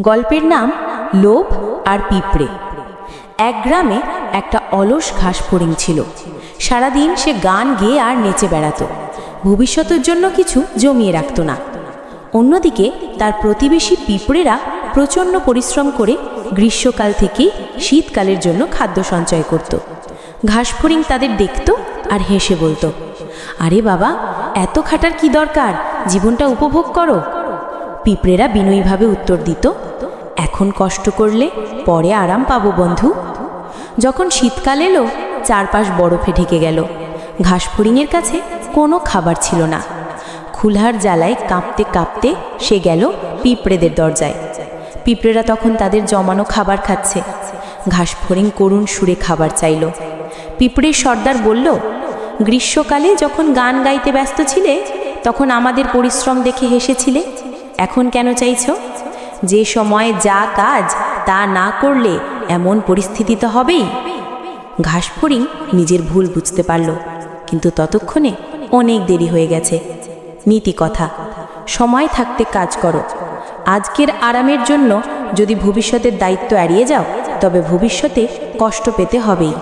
গল্পের নাম লোভ আর পিঁপড়ে। এক গ্রামে একটা অলস ঘাস ফড়িং ছিল। সারাদিন সে গান গেয়ে আর নেচে বেড়াতো। ভবিষ্যতের জন্য কিছু জমিয়ে রাখতো না। অন্যদিকে তার প্রতিবেশী পিঁপড়েরা প্রচণ্ড পরিশ্রম করে গ্রীষ্মকাল থেকে শীতকালের জন্য খাদ্য সঞ্চয় করত। ঘাসফড়িং তাদের দেখত আর হেসে বলতো, আরে বাবা, এত খাটার কি দরকার? জীবনটা উপভোগ করো। পিঁপড়েরা বিনয়ীভাবে উত্তর দিত, এখন কষ্ট করলে পরে আরাম পাবো, বন্ধু। যখন শীতকাল এলো, চারপাশ বরফে ঢেকে গেল। ঘাসফড়িংয়ের কাছে কোনো খাবার ছিল না। খুলহার জ্বালায় কাঁপতে কাঁপতে সে গেল পিঁপড়েদের দরজায়। পিঁপড়েরা তখন তাদের জমানো খাবার খাচ্ছে। ঘাসফড়িং করুণ সুরে খাবার চাইল। পিঁপড়ের সর্দার বলল, গ্রীষ্মকালে যখন গান গাইতে ব্যস্ত ছিলে, তখন আমাদের পরিশ্রম দেখে হেসেছিলে। এখন কেন চাইছ? যে সময় যা কাজ, তা না করলে এমন পরিস্থিতি তো হবেই। ঘাসফড়িং নিজের ভুল বুঝতে পারল, কিন্তু ততক্ষণে অনেক দেরি হয়ে গেছে। নীতি কথা, সময় থাকতে কাজ করো। আজকের আরামের জন্য যদি ভবিষ্যতের দায়িত্ব এড়িয়ে যাও, তবে ভবিষ্যতে কষ্ট পেতে হবেই।